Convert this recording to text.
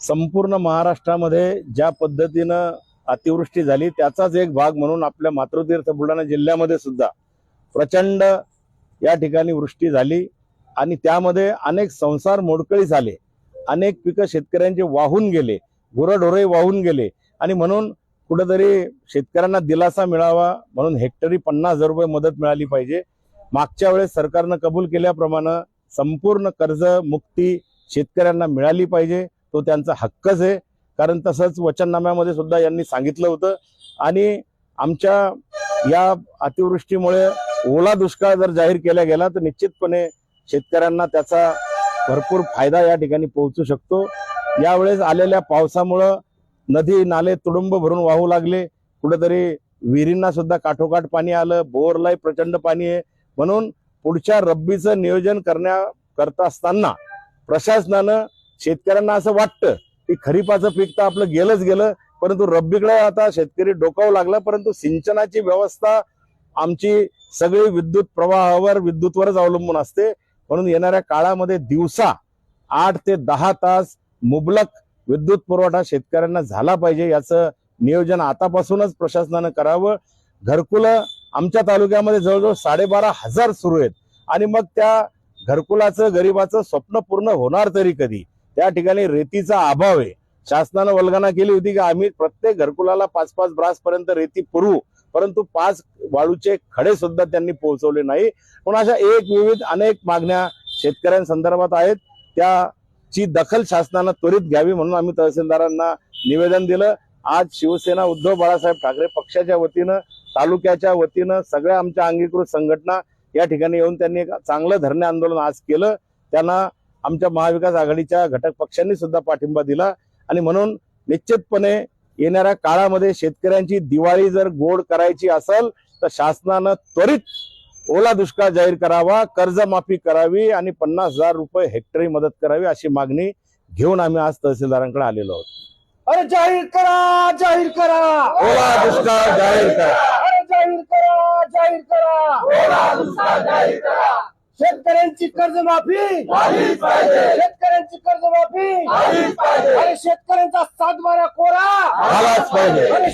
संपूर्ण महाराष्ट्रामध्ये ज्या पद्धतीनं अतिवृष्टी झाली त्याचाच एक भाग म्हणून आपल्या मातृतीर्थ बुलढाणा जिल्ह्यामध्ये सुद्धा प्रचंड या ठिकाणी वृष्टी झाली आणि त्यामध्ये अनेक संसार मोडकळी झाले. अनेक पिकं शेतकऱ्यांचे वाहून गेले गुरंढोरे वाहून गेले. आणि म्हणून कुठंतरी शेतकऱ्यांना दिलासा मिळावा म्हणून हेक्टरी पन्नास हजार रुपये मदत मिळाली पाहिजे. मागच्या वेळेस सरकारनं कबूल केल्याप्रमाणे संपूर्ण कर्ज मुक्ती शेतकऱ्यांना मिळाली पाहिजे. तो त्यांचा हक्कच आहे. कारण तसंच वचननाम्यामध्ये सुद्धा यांनी सांगितलं होतं. आणि आमच्या या अतिवृष्टीमुळे ओला दुष्काळ जर जाहीर केला गेला तर निश्चितपणे शेतकऱ्यांना त्याचा भरपूर फायदा या ठिकाणी पोहोचू शकतो. यावेळेस आलेल्या पावसामुळं नदी नाले तुडुंब भरून वाहू लागले. कुठेतरी विहिरींना सुद्धा काठोकाठ पाणी आलं. बोरलाही प्रचंड पाणी आहे. म्हणून पुढच्या रब्बीचं नियोजन करण्या करता असताना प्रशासनानं शेतकऱ्यांना असं वाटतं की खरीपाचं पीक तर आपलं गेलंच गेलं. परंतु रब्बीकडे आता शेतकरी डोकावू लागला. परंतु सिंचनाची व्यवस्था आमची सगळी विद्युत प्रवाहावर विद्युतवरच अवलंबून असते. म्हणून येणाऱ्या काळामध्ये दिवसा आठ ते दहा तास मुबलक विद्युत पुरवठा शेतकऱ्यांना झाला पाहिजे याचं नियोजन आतापासूनच प्रशासनानं करावं. घरकुलं आमच्या तालुक्यामध्ये जवळजवळ साडेबारा हजार सुरू आहेत. आणि मग त्या घरकुलाचं गरिबाचं स्वप्न पूर्ण होणार तरी कधी? त्या ठिकाणी रेतीचा अभाव आहे. शासनानं वल्गना केली होती की आम्ही प्रत्येक घरकुलाला पाच पाच ब्रास पर्यंत रेती पुरवू. परंतु पाच वाळूचे खडे सुद्धा त्यांनी पोहोचवले नाही. पण अशा एक विविध अनेक मागण्या शेतकऱ्यांसंदर्भात आहेत. त्याची दखल शासनानं त्वरित घ्यावी म्हणून आम्ही तहसीलदारांना निवेदन दिलं. आज शिवसेना उद्धव बाळासाहेब ठाकरे पक्षाच्या वतीनं तालुक्याच्या वतीनं सगळ्या आमच्या अंगीकृत संघटना या ठिकाणी येऊन त्यांनी एक चांगलं धरणे आंदोलन आज केलं. त्यांना आमच्या महाविकास आघाडीच्या घटक पक्षांनी सुद्धा पाठिंबा दिला. आणि म्हणून निश्चितपणे येणाऱ्या काळामध्ये शेतकऱ्यांची दिवाळी जर गोड करायची असेल तर शासनानं त्वरित ओला दुष्काळ जाहीर करावा कर्जमाफी करावी आणि पन्नास हजार रुपये हेक्टरी मदत करावी अशी मागणी घेऊन आम्ही आज तहसीलदारांकडे आलेलो आहोत. अरे जाहीर करा जाहीर करा. ओला दुष्काळ जाहीर करा. अरे जाहीर करा जाहीर करा. शेतकऱ्यांची कर्जमाफी शेतकऱ्यांची कर्जमाफी. अरे शेतकऱ्यांचा सातबारा कोरा झालाच पाहिजे. अरे शेतकऱ्यांचा सातबारा कोरा